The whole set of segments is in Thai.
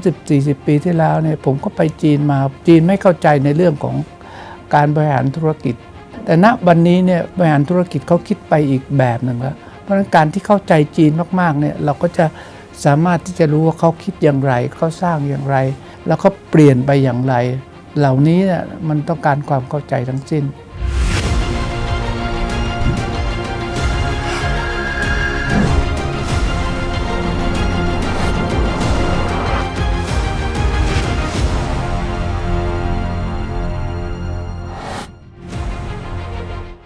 30-40 ปีที่แล้วเนี่ยผมก็ไปจีนมาจีนไม่เข้าใจในเรื่องของการบริหารธุรกิจ แต่ณวันนี้เนี่ยบริหารธุรกิจเขาคิดไปอีกแบบหนึ่งแล้วเพราะฉะนั้นการที่เข้าใจจีนมากๆเนี่ยเราก็จะสามารถที่จะรู้ว่าเขาคิดอย่างไรเขาสร้างอย่างไร แล้วเขาเปลี่ยนไปอย่างไร เหล่านี้เนี่ยมันต้องการความเข้าใจทั้งสิ้น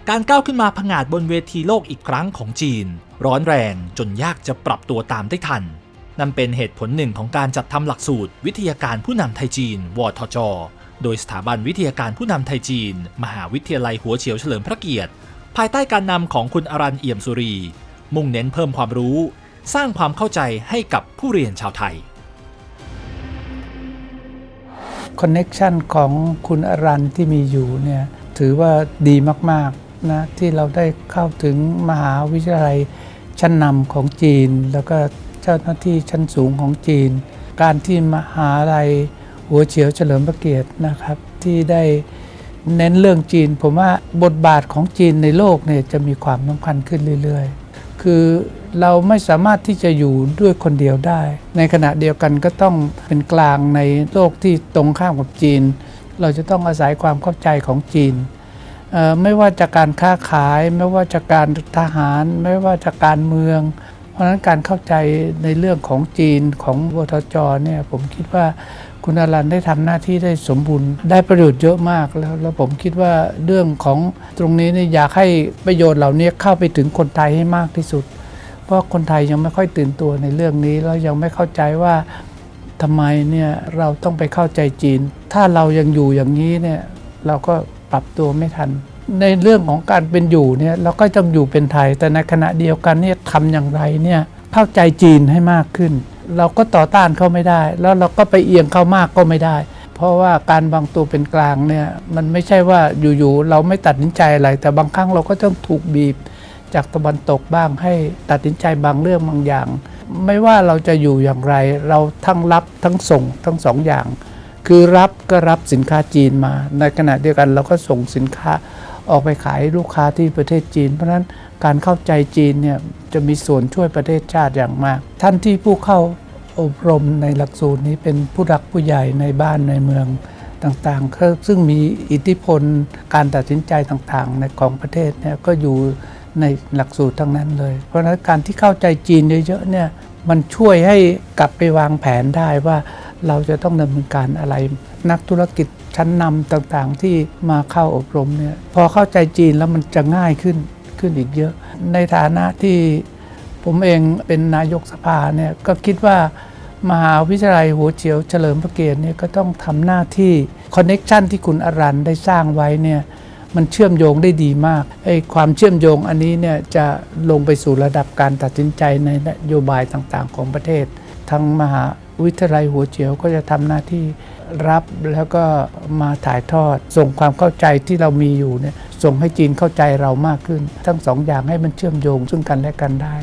การก้าวขึ้นมาผงาดบนเวทีโลกอีกครั้งของจีน ร้อนแรงจนยากจะปรับตัวตามได้ทัน นั่นเป็นเหตุผลหนึ่งของการจัดทำหลักสูตร วิทยาการผู้นำไทยจีน วทจ โดยสถาบันวิทยาการผู้นำไทยจีน มหาวิทยาลัยหัวเฉียวเฉลิมพระเกียรติ ภายใต้การนำของคุณอรันเอี่ยมสุรี มุ่งเน้นเพิ่มความรู้ สร้างความเข้าใจให้กับผู้เรียนชาวไทยคอนเน็ชันของคุณอรันที่มีอยู่เนี่ยถือว่าดีมากๆ นะที่เราได้เข้าถึงมหาวิทยาลัยชั้นนำของจีน แล้วก็เจ้าหน้าที่ชั้นสูงของจีน การที่มหาลัยหัวเฉียวเฉลิมพระเกียรตินะครับ ที่ได้เน้นเรื่องจีน ผมว่าบทบาทของจีนในโลกเนี่ยจะมีความสำคัญขึ้นเรื่อยๆ คือเราไม่สามารถที่จะอยู่ด้วยคนเดียวได้ ในขณะเดียวกันก็ต้องเป็นกลางในโลกที่ตรงข้ามกับจีน เราจะต้องอาศัยความเข้าใจของจีน ไม่ว่าจากการค้าขาย ไม่ว่าจากการทหาร ไม่ว่าจากการเมือง เพราะฉะนั้นการเข้าใจในเรื่องของจีนของวทจเนี่ยผมคิดว่าคุณอรันได้ทำหน้าที่ได้สมบูรณ์ได้ประโยชน์เยอะมากแล้วแล้วผมคิดว่าเรื่องของตรงนี้เนี่ยอยากให้ประโยชน์เหล่านี้เข้าไปถึงคนไทยให้มากที่สุด เพราะคนไทยยังไม่ค่อยตื่นตัวในเรื่องนี้แล้วยังไม่เข้าใจว่าทำไมเนี่ยเราต้องไปเข้าใจจีน ถ้าเรายังอยู่อย่างนี้เนี่ยเราก็ ปรับตัวไม่ทัน ในเรื่องของการเป็นอยู่เนี่ยเราก็ต้องอยู่เป็นไทย แต่ในขณะเดียวกันเนี่ยทำอย่างไรเนี่ยเข้าใจจีนให้มากขึ้น เราก็ต่อต้านเขาไม่ได้ แล้วเราก็ไปเอียงเขามากก็ไม่ได้ เพราะว่าการวางตัวเป็นกลางเนี่ยมันไม่ใช่ว่าอยู่ๆเราไม่ตัดสินใจอะไร แต่บางครั้งเราก็ต้องถูกบีบจากตะวันตกบ้างให้ตัดสินใจบางเรื่องบางอย่าง ไม่ว่าเราจะอยู่อย่างไร เราทั้งรับทั้งส่งทั้งสองอย่าง คือรับก็รับสินค้าจีนมา ในขณะเดียวกันเราก็ส่งสินค้าออกไปขายลูกค้าที่ประเทศจีน เพราะฉะนั้นการเข้าใจจีนเนี่ยจะมีส่วนช่วยประเทศชาติอย่างมาก ท่านที่ผู้เข้าอบรมในหลักสูตรนี้เป็นผู้รักผู้ใหญ่ในบ้านในเมืองต่างๆ ซึ่งมีอิทธิพลการตัดสินใจต่างๆในของประเทศเนี่ยก็อยู่ในหลักสูตรทั้งนั้นเลย เพราะนั้นการที่เข้าใจจีนเยอะๆเนี่ยมันช่วยให้กลับไปวางแผนได้ว่า เราจะต้องดำเนินการอะไร นักธุรกิจชั้นนำต่างๆ ที่มาเข้าอบรมเนี่ยพอเข้าใจจีนแล้วมันจะง่ายขึ้นขึ้นอีกเยอะ ในฐานะที่ผมเองเป็นนายกสภาเนี่ยก็คิดว่ามหาวิทยาลัยหัวเฉียวเฉลิมพระเกียรติเนี่ยก็ต้องทำหน้าที่คอนเน็ชันที่คุณอรันได้สร้างไว้เนี่ยมันเชื่อมโยงได้ดีมากไอ้ความเชื่อมโยงอันนี้เนี่ยจะลงไปสู่ระดับการตัดสินใจในนโยบายต่างๆ ของประเทศทางมหา วิทยาลัยหัวเฉียวก็จะทำหน้าที่รับแล้วก็มาถ่ายทอด ส่งความเข้าใจที่เรามีอยู่เนี่ยส่งให้จีนเข้าใจเรามากขึ้น ทั้งสองอย่างให้มันเชื่อมโยงซึ่งกันและกันได้